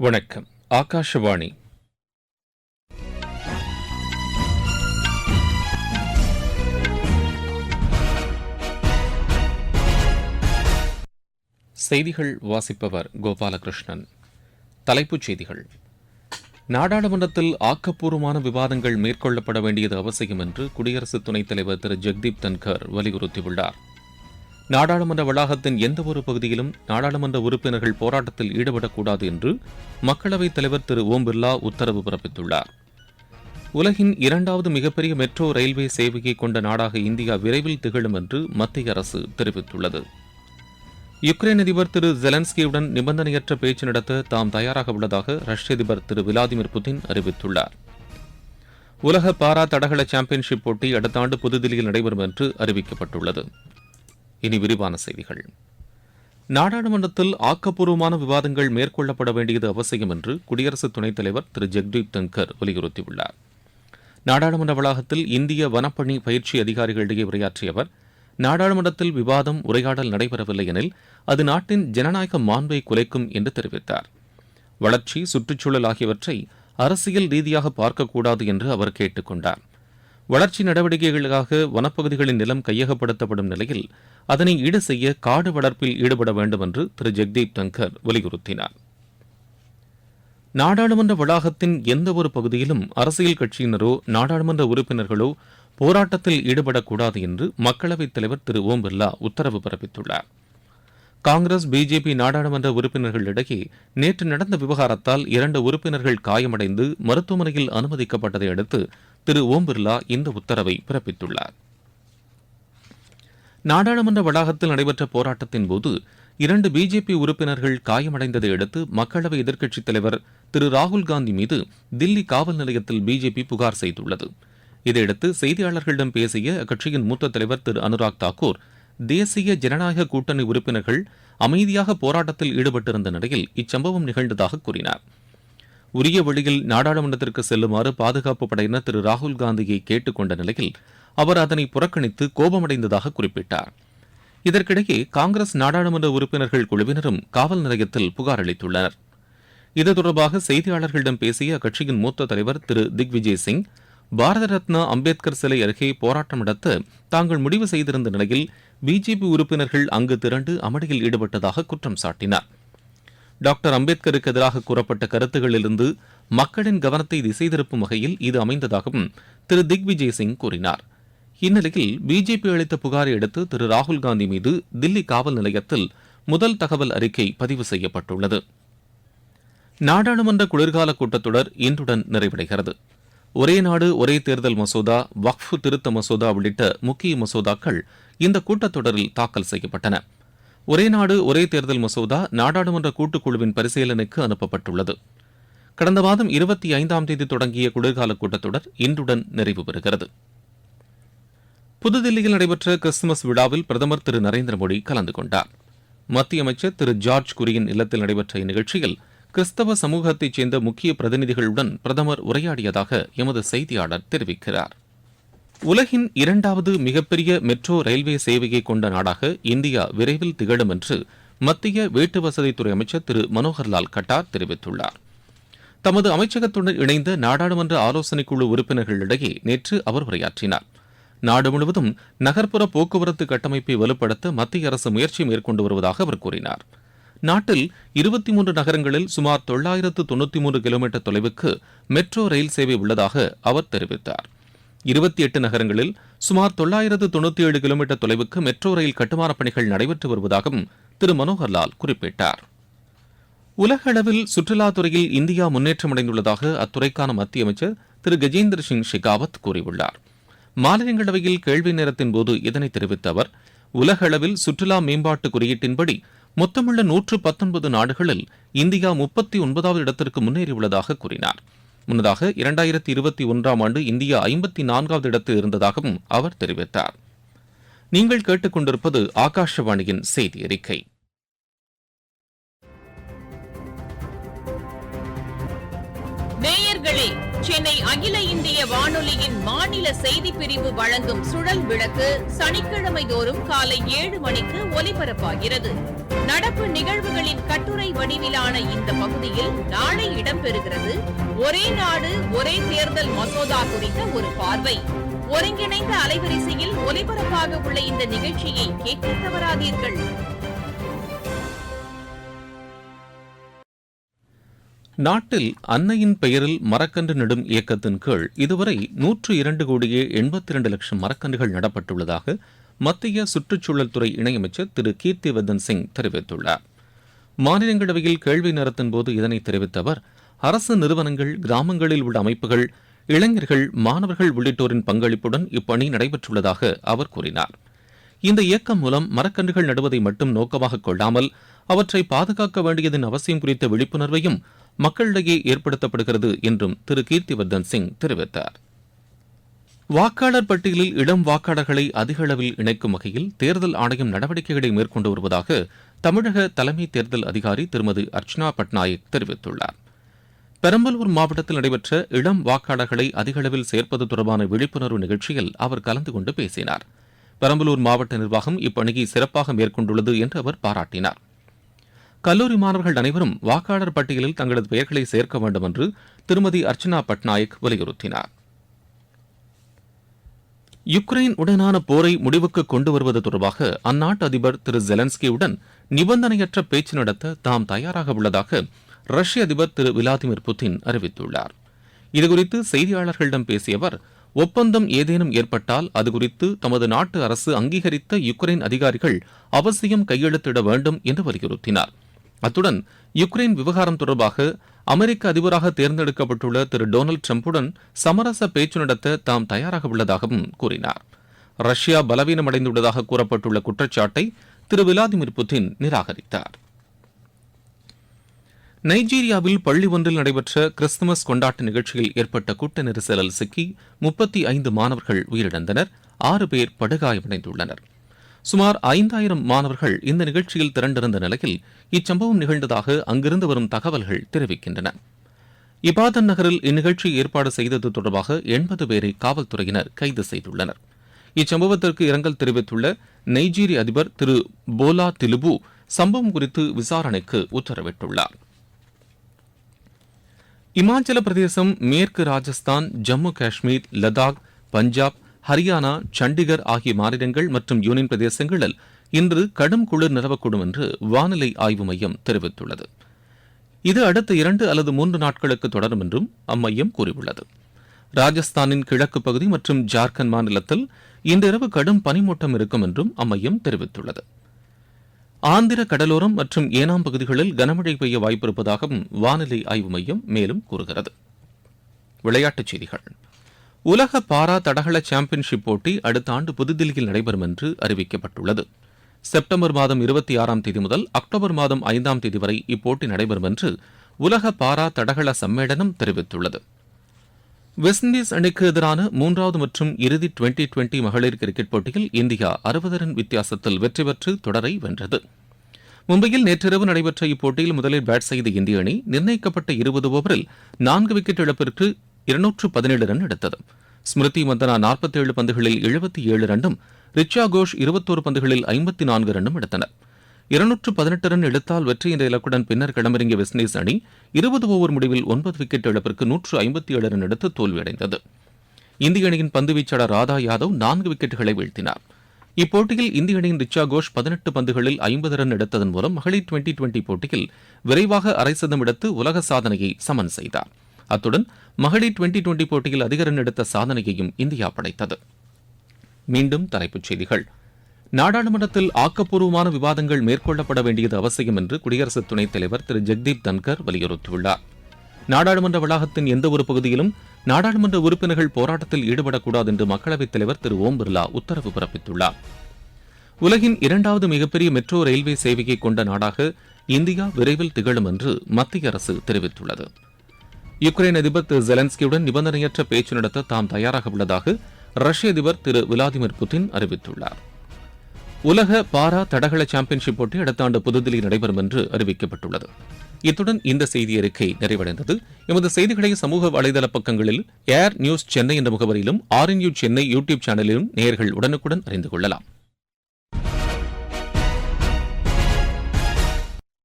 வணக்கம். ஆகாஷவாணி. செய்திகள் வாசிப்பவர் கோபாலகிருஷ்ணன். தலைப்புச் செய்திகள். நாடாளுமன்றத்தில் ஆக்கப்பூர்வமான விவாதங்கள் மேற்கொள்ளப்பட வேண்டியது அவசியம் என்று குடியரசு துணைத் தலைவர் திரு. ஜெக்தீப் தன்கர் வலியுறுத்தியுள்ளார். நாடாளுமன்ற வளாகத்தின் எந்தவொரு பகுதியிலும் நாடாளுமன்ற உறுப்பினர்கள் போராட்டத்தில் ஈடுபடக்கூடாது என்று மக்களவைத் தலைவர் திரு ஓம் பிர்லா உத்தரவு பிறப்பித்துள்ளார். உலகின் இரண்டாவது மிகப்பெரிய மெட்ரோ ரயில்வே சேவையை கொண்ட நாடாக இந்தியா விரைவில் திகழும் என்று மத்திய அரசு தெரிவித்துள்ளது. யுக்ரைன் அதிபர் திரு ஜெலன்ஸ்கியுடன் நிபந்தனையற்ற பேச்சு நடத்த தாம் தயாராக உள்ளதாக ரஷ்ய அதிபர் திரு விளாடிமிர் புதின் அறிவித்துள்ளார். உலக பாரா தடகள சாம்பியன்ஷிப் போட்டி அடுத்த ஆண்டு புதுதில்லியில் நடைபெறும் என்று அறிவிக்கப்பட்டுள்ளது. இனி விரிவான செய்திகள். நாடாளுமன்றத்தில் ஆக்கப்பூர்வமான விவாதங்கள் மேற்கொள்ளப்பட வேண்டியது அவசியம் என்று குடியரசு துணைத் தலைவர் திரு. ஜெக்தீப் தங்கர் வலியுறுத்தியுள்ளார். நாடாளுமன்ற வளாகத்தில் இந்திய வனப்பணி பயிற்சி அதிகாரிகளிடையே உரையாற்றிய அவர் நாடாளுமன்றத்தில் விவாதம் உரையாடல் நடைபெறவில்லை எனில் அது நாட்டின் ஜனநாயக மாண்பை குலைக்கும் என்று தெரிவித்தார். வளர்ச்சி சுற்றுச்சூழல் ஆகியவற்றை அரசியல் ரீதியாக பார்க்கக்கூடாது என்று அவர் கேட்டுக் கொண்டார் வளர்ச்சி நடவடிக்கைகளுக்காக வனப்பகுதிகளின் நிலம் கையகப்படுத்தப்படும் நிலையில் அதனை ஈடு செய்ய காடு வளர்ப்பில் ஈடுபட வேண்டும் என்று திரு ஜெக்தீப் தங்கர் வலியுறுத்தினார். நாடாளுமன்ற வளாகத்தின் எந்தவொரு பகுதியிலும் அரசியல் கட்சியினரோ நாடாளுமன்ற உறுப்பினர்களோ போராட்டத்தில் ஈடுபடக்கூடாது என்று மக்களவைத் தலைவர் திரு ஓம் பிர்லா உத்தரவு பிறப்பித்துள்ளார். காங்கிரஸ் பிஜேபி நாடாளுமன்ற உறுப்பினர்களிடையே நேற்று நடந்த விவகாரத்தால் இரண்டு உறுப்பினர்கள் காயமடைந்து மருத்துவமனையில் அனுமதிக்கப்பட்டதை அடுத்து திரு ஓம் பிர்லா இந்த உத்தரவை பிறப்பித்துள்ளார். நாடாளுமன்ற வளாகத்தில் நடைபெற்ற போராட்டத்தின் போது இரண்டு பிஜேபி உறுப்பினர்கள் காயமடைந்ததை அடுத்து மக்களவை எதிர்க்கட்சித் தலைவர் திரு ராகுல் காந்தி மீது தில்லி காவல் நிலையத்தில் பிஜேபி புகார் செய்துள்ளது. இதையடுத்து செய்தியாளர்களிடம் பேசிய அக்கட்சியின் மூத்த தலைவர் திரு அனுராக் தாக்கூர் தேசிய ஜனநாயக கூட்டணி உறுப்பினர்கள் அமைதியாக போராட்டத்தில் ஈடுபட்டிருந்த நிலையில் இச்சம்பவம் நிகழ்ந்ததாக கூறினார். உரிய வழியில் நாடாளுமன்றத்திற்கு செல்லுமாறு பாதுகாப்பு படையினர் திரு ராகுல் காந்தியை கேட்டுக் கொண்ட நிலையில் அவர் அதனை புறக்கணித்து கோபமடைந்ததாக குறிப்பிட்டார். இதற்கிடையே காங்கிரஸ் நாடாளுமன்ற உறுப்பினர்கள் குழுவினரும் காவல் நிலையத்தில் புகார் அளித்துள்ளனர். இது தொடர்பாக செய்தியாளர்களிடம் பேசிய அக்கட்சியின் மூத்த தலைவர் திரு திக்விஜய் சிங் பாரத ரத்னா அம்பேத்கர் சிலை அருகே போராட்டம் நடத்த தாங்கள் முடிவு செய்திருந்த நிலையில் பிஜேபி உறுப்பினர்கள் அங்கு திரண்டு அமளியில் ஈடுபட்டதாக குற்றம் சாட்டினார். டாக்டர் அம்பேத்கருக்கு எதிராக கூறப்பட்ட கருத்துகளிலிருந்து மக்களின் கவனத்தை திசை திருப்பும் வகையில் இது அமைந்ததாகவும் திரு திக்விஜய் சிங் கூறினார். இந்நிலையில் பிஜேபி அளித்த புகாரை அடுத்து திரு ராகுல் காந்தி மீது தில்லி காவல் நிலையத்தில் முதல் தகவல் அறிக்கை பதிவு செய்யப்பட்டுள்ளது. நாடாளுமன்ற குளிர்கால கூட்டத்தொடர் இன்றுடன் நிறைவடைகிறது. ஒரே நாடு ஒரே தேர்தல் மசோதா வக்ஃபு திருத்த மசோதா உள்ளிட்ட முக்கிய மசோதாக்கள் இந்த கூட்டத்தொடரில் தாக்கல் செய்யப்பட்டன. ஒரே நாடு ஒரே தேர்தல் மசோதா நாடாளுமன்ற கூட்டுக்குழுவின் பரிசீலனைக்கு அனுப்பப்பட்டுள்ளது. கடந்த மாதம் இருபத்தி ஐந்தாம் தேதி தொடங்கிய குளிர்கால கூட்டத்தொடர் இன்றுடன் நிறைவு பெறுகிறது. புதுதில்லியில் நடைபெற்ற கிறிஸ்துமஸ் விழாவில் பிரதமர் திரு நரேந்திர மோடி கலந்து கொண்டார். மத்திய அமைச்சர் திரு ஜார்ஜ் குரியின் இல்லத்தில் நடைபெற்ற இந்நிகழ்ச்சியில் கிறிஸ்தவ சமூகத்தைச் சேர்ந்த முக்கிய பிரதிநிதிகளுடன் பிரதமர் உரையாடியதாக எமது செய்தியாளர் தெரிவிக்கிறார். உலகின் இரண்டாவது மிகப்பெரிய மெட்ரோ ரயில்வே சேவையை கொண்ட நாடாக இந்தியா விரைவில் திகழும் என்று மத்திய வீட்டு வசதித்துறை அமைச்சர் திரு மனோகர்லால் கட்டார் தெரிவித்துள்ளார். தமது அமைச்சகத்துடன் இணைந்த நாடாளுமன்ற ஆலோசனைக்குழு உறுப்பினர்களிடையே நேற்று அவர் உரையாற்றினார். நாடு முழுவதும் நகர்ப்புற போக்குவரத்து கட்டமைப்பை வலுப்படுத்த மத்திய அரசு முயற்சி மேற்கொண்டு வருவதாக அவர் கூறினார். நாட்டில் இருபத்தி மூன்று நகரங்களில் சுமார் தொள்ளாயிரத்து தொன்னூற்றி மூன்று கிலோமீட்டர் தொலைவுக்கு மெட்ரோ ரயில் சேவை உள்ளதாக அவர் தெரிவித்தார். இருபத்தி எட்டு நகரங்களில் சுமார் தொள்ளாயிரத்து தொண்ணூற்றி ஏழு கிலோமீட்டர் தொலைவுக்கு மெட்ரோ ரயில் கட்டுமானப் பணிகள் நடைபெற்று வருவதாகவும் திரு மனோகர்லால் குறிப்பிட்டார். உலக அளவில் சுற்றுலாத்துறையில் இந்தியா முன்னேற்றமடைந்துள்ளதாக அத்துறைக்கான மத்திய அமைச்சர் திரு கஜேந்திர சிங் ஷெகாவத் கூறியுள்ளார். மாநிலங்களவையில் கேள்வி நேரத்தின் போது இதனை தெரிவித்த அவர் உலக அளவில் சுற்றுலா மேம்பாட்டு குறியீட்டின்படி மொத்தமுள்ள நூற்று பத்தொன்பது நாடுகளில் இந்தியா முப்பத்தி ஒன்பதாவது இடத்திற்கு முன்னேறியுள்ளதாக கூறினார். முன்னதாக இரண்டாயிரத்தி இருபத்தி ஒன்றாம் ஆண்டு இந்தியா ஐம்பத்தி நான்காவது இடத்தில் இருந்ததாகவும் அவர் தெரிவித்தார். நீங்கள் கேட்டுக்கொண்டிருப்பது ஆகாஷவாணியின் செய்தி அறிக்கை. நேயர்களே சென்னை அகில இந்திய வானொலியின் மாநில செய்தி பிரிவு வழங்கும் சுழல் விளக்கு சனிக்கிழமை தோறும் காலை ஏழு மணிக்கு ஒலிபரப்பாகிறது. நடப்பு நிகழ்வுகளின் கட்டுரை வடிவிலான இந்த பகுதியில் நாளை இடம்பெறுகிறது. ஒரே நாடு ஒரே தேர்தல் மசோதா குறித்த ஒரு பார்வை. ஒருங்கிணைந்த அலைவரிசையில் ஒலிபரப்பாக உள்ள இந்த நிகழ்ச்சியை கேட்க தவறாதீர்கள் நாட்டில் அன்னையின் பெயரில் மரக்கன்று நடும் இயக்கத்தின் கீழ் இதுவரை நூற்று இரண்டு கோடியே எண்பத்தி இரண்டு லட்சம் மரக்கன்றுகள் நடப்பட்டுள்ளதாக மத்திய சுற்றுச்சூழல் துறை இணையமைச்சர் திரு கீர்த்திவர்தன் சிங் தெரிவித்துள்ளார். மாநிலங்களவையில் கேள்வி நேரத்தின் போது இதனை தெரிவித்த அவர் அரசு நிறுவனங்கள் கிராமங்களில் உள்ள அமைப்புகள் இளைஞர்கள் மாணவர்கள் உள்ளிட்டோரின் பங்களிப்புடன் இப்பணி நடைபெற்றுள்ளதாக அவர் கூறினார். இந்த இயக்கம் மூலம் மரக்கன்றுகள் நடுவதை மட்டும் நோக்கமாக கொள்ளாமல் அவற்றை பாதுகாக்க வேண்டியதன் அவசியம் குறித்த விழிப்புணர்வையும் மக்களிடையே ஏற்படுத்தப்படுகிறது என்றும் திரு கீர்த்திவர்தன் சிங் தெரிவித்தார். வாக்காளர் பட்டியலில் இளம் வாக்காளர்களை அதிக அளவில் இணைக்கும் வகையில் தேர்தல் ஆணையம் நடவடிக்கைகளை மேற்கொண்டு வருவதாக தமிழக தலைமை தேர்தல் அதிகாரி திருமதி அர்ச்சனா பட்நாயக் தெரிவித்துள்ளார். பெரம்பலூர் மாவட்டத்தில் நடைபெற்ற இளம் வாக்காளர்களை அதிக அளவில் சேர்ப்பது தொடர்பான விழிப்புணர்வு நிகழ்ச்சியில் அவர் கலந்து கொண்டு பேசினார். பெரம்பலூர் மாவட்ட நிர்வாகம் இப்பணியை சிறப்பாக மேற்கொண்டுள்ளது என்று அவர் பாராட்டினார். கல்லூரி மாணவர்கள் அனைவரும் வாக்காளர் பட்டியலில் தங்களது பெயர்களை சேர்க்க வேண்டும் என்று திருமதி அர்ச்சனா பட்நாயக் வலியுறுத்தினார். யுக்ரைன் உடனான போரை முடிவுக்கு கொண்டு வருவது தொடர்பாக அந்நாட்டு அதிபர் திரு ஜெலன்ஸ்கியுடன் நிபந்தனையற்ற பேச்சு நடத்த தாம் தயாராக உள்ளதாக ரஷ்ய அதிபர் திரு விளாடிமிர் புட்டின் அறிவித்துள்ளார். இதுகுறித்து செய்தியாளர்களிடம் பேசிய அவர் ஒப்பந்தம் ஏதேனும் ஏற்பட்டால் அது குறித்து தமது நாட்டு அரசு அங்கீகரித்த யுக்ரைன் அதிகாரிகள் அவசியம் கையெழுத்திட வேண்டும் என்று வலியுறுத்தினார். அத்துடன் யுக்ரைன் விவகாரம் தொடர்பாக அமெரிக்க அதிபராக தேர்ந்தெடுக்கப்பட்டுள்ள திரு டொனால்டு டிரம்புடன் சமரச பேச்சு நடத்த தாம் தயாராக உள்ளதாகவும் கூறினார். ரஷ்யா பலவீனமடைந்துள்ளதாக கூறப்பட்டுள்ள குற்றச்சாட்டை திரு விளாடிமிர் புட்டின் நிராகரித்தார். நைஜீரியாவில் பள்ளி ஒன்றில் நடைபெற்ற கிறிஸ்துமஸ் கொண்டாட்ட நிகழ்ச்சியில் ஏற்பட்ட கூட்ட நெரிசலில் சிக்கி முப்பத்தி ஐந்து மாணவர்கள் உயிரிழந்தனர். ஆறு பேர் படுகாயமடைந்துள்ளனர். சுமார் ஐந்தாயிரம் மாணவர்கள் இந்த நிகழ்ச்சியில் திரண்டிருந்த நிலையில் இச்சம்பவம் நிகழ்ந்ததாக அங்கிருந்து வரும் தகவல்கள் தெரிவிக்கின்றன. இபாதன் நகரில் இந்நிகழ்ச்சி ஏற்பாடு செய்தது தொடர்பாக எண்பது பேரை காவல்துறையினர் கைது செய்துள்ளனர். இச்சம்பவத்திற்கு இரங்கல் தெரிவித்துள்ள நைஜீரிய அதிபர் திரு போலா திலுபு சம்பவம் குறித்து விசாரணைக்கு உத்தரவிட்டுள்ளார். இமாச்சல பிரதேசம் மேற்கு ராஜஸ்தான் ஜம்மு காஷ்மீர் லடாக் பஞ்சாப் ஹரியானா சண்டிகர் ஆகிய மாநிலங்கள் மற்றும் யூனியன் பிரதேசங்களில் இன்று கடும் குளிர் நிலவக்கூடும் என்று வானிலை ஆய்வு மையம் தெரிவித்துள்ளது. இது அடுத்த இரண்டு அல்லது மூன்று நாட்களுக்கு தொடரும் என்றும் அம்மையம் கூறியுள்ளது. ராஜஸ்தானின் கிழக்கு பகுதி மற்றும் ஜார்க்கண்ட் மாநிலத்தில் இன்றிரவு கடும் பனிமூட்டம் இருக்கும் என்றும் அம்மையம் தெரிவித்துள்ளது. ஆந்திர கடலோரம் மற்றும் ஏனாம் பகுதிகளில் கனமழை பெய்ய வாய்ப்பிருப்பதாகவும் வானிலை ஆய்வு மையம் மேலும் கூறுகிறது. விளையாட்டுச் செய்திகள். உலக பாரா தடகள சாம்பியன்ஷிப் போட்டி அடுத்த ஆண்டு புதுதில்லியில் நடைபெறும் என்று அறிவிக்கப்பட்டுள்ளது. செப்டம்பர் மாதம் இருபத்தி ஆறாம் தேதி முதல் அக்டோபர் மாதம் ஐந்தாம் தேதி வரை இப்போட்டி நடைபெறும் என்று உலக பாரா தடகள சம்மேளனம் தெரிவித்துள்ளது. வெஸ்ட் இண்டீஸ் அணிக்கு எதிரான மூன்றாவது மற்றும் இறுதி டுவெண்டி டுவெண்டி மகளிர் கிரிக்கெட் போட்டியில் இந்தியா அறுபது ரன் வித்தியாசத்தில் வெற்றி பெற்று தொடரை வென்றது. மும்பையில் நேற்றிரவு நடைபெற்ற இப்போட்டியில் முதலில் பேட் செய்த இந்திய அணி நிர்ணயிக்கப்பட்ட இருபது ஓவரில் நான்கு விக்கெட் இழப்பிற்கு இருநூற்று பதினேழு ரன் எடுத்தது. ஸ்மிருதி மந்தனா நாற்பத்தேழு பந்துகளில் எழுபத்தி ஏழு ரன்னும் ரிச்சா கோஷ் இருபத்தோரு பந்துகளில் ஐம்பத்தி நான்கு ரன்னும் எடுத்தனர். இருநூற்று பதினெட்டு ரன் எடுத்தால் வெற்றி என்ற இலக்குடன் பின்னர் களமிறங்கிய வெஸ்ட் இண்டீஸ் அணி இருபது ஓவர் முடிவில் ஒன்பது விக்கெட் இழப்பிற்கு நூற்று ஐம்பத்தி ஏழு ரன் எடுத்து தோல்வியடைந்தது. இந்திய அணியின் பந்து வீச்சாளர் ராதா யாதவ் நான்கு விக்கெட்டுகளை வீழ்த்தினார். இப்போட்டியில் இந்திய அணியின் ரிச்சா கோஷ் பதினெட்டு பந்துகளில் ஐம்பது ரன் எடுத்ததன் மூலம் மகளிர் டுவெண்டி டுவெண்டி போட்டியில் விரைவாக அரை சதம் எடுத்து உலக சாதனையை சமன் செய்தார். அத்துடன் மகளிர் டுவெண்டி டுவெண்டி போட்டியில் அதிக ரன் எடுத்த சாதனையையும் இந்தியா படைத்தது. மீண்டும் தலைப்புச் செய்திகள். நாடாளுமன்றத்தில் ஆக்கப்பூர்வமான விவாதங்கள் மேற்கொள்ளப்பட வேண்டியது அவசியம் என்று குடியரசு துணைத் தலைவர் திரு. ஜெக்தீப் தன்கர் வலியுறுத்தியுள்ளார். நாடாளுமன்ற வளாகத்தின் எந்த ஒரு பகுதியிலும் நாடாளுமன்ற உறுப்பினர்கள் போராட்டத்தில் ஈடுபடக்கூடாது என்று மக்களவைத் தலைவர் திரு. ஓம் பிர்லா உத்தரவு பிறப்பித்துள்ளார். உலகின் இரண்டாவது மிகப்பெரிய மெட்ரோ ரயில்வே சேவையை கொண்ட நாடாக இந்தியா விரைவில் திகழும் என்று மத்திய அரசு தெரிவித்துள்ளது. யுக்ரைன் அதிபர் திரு ஜெலன்ஸ்கியுடன் நிபந்தனையற்ற பேச்சு நடத்த தாம் தயாராக உள்ளதாக ரஷ்ய அதிபர் திரு விளாடிமிர் புட்டின் அறிவித்துள்ளார். உலக பாரா தடகள சாம்பியன்ஷிப் போட்டி அடுத்த ஆண்டு புதுதில்லியில் நடைபெறும் என்று அறிவிக்கப்பட்டுள்ளது. இத்துடன் இந்த செய்தி அறிக்கை நிறைவடைந்தது. எமது செய்திகளை சமூக வலைதள பக்கங்களில் ஏர் நியூஸ் சென்னை என்ற முகவரியிலும் ஆர் சென்னை யூடியூப் சேனலிலும் நேயர்கள் உடனுக்குடன் அறிந்து கொள்ளலாம்.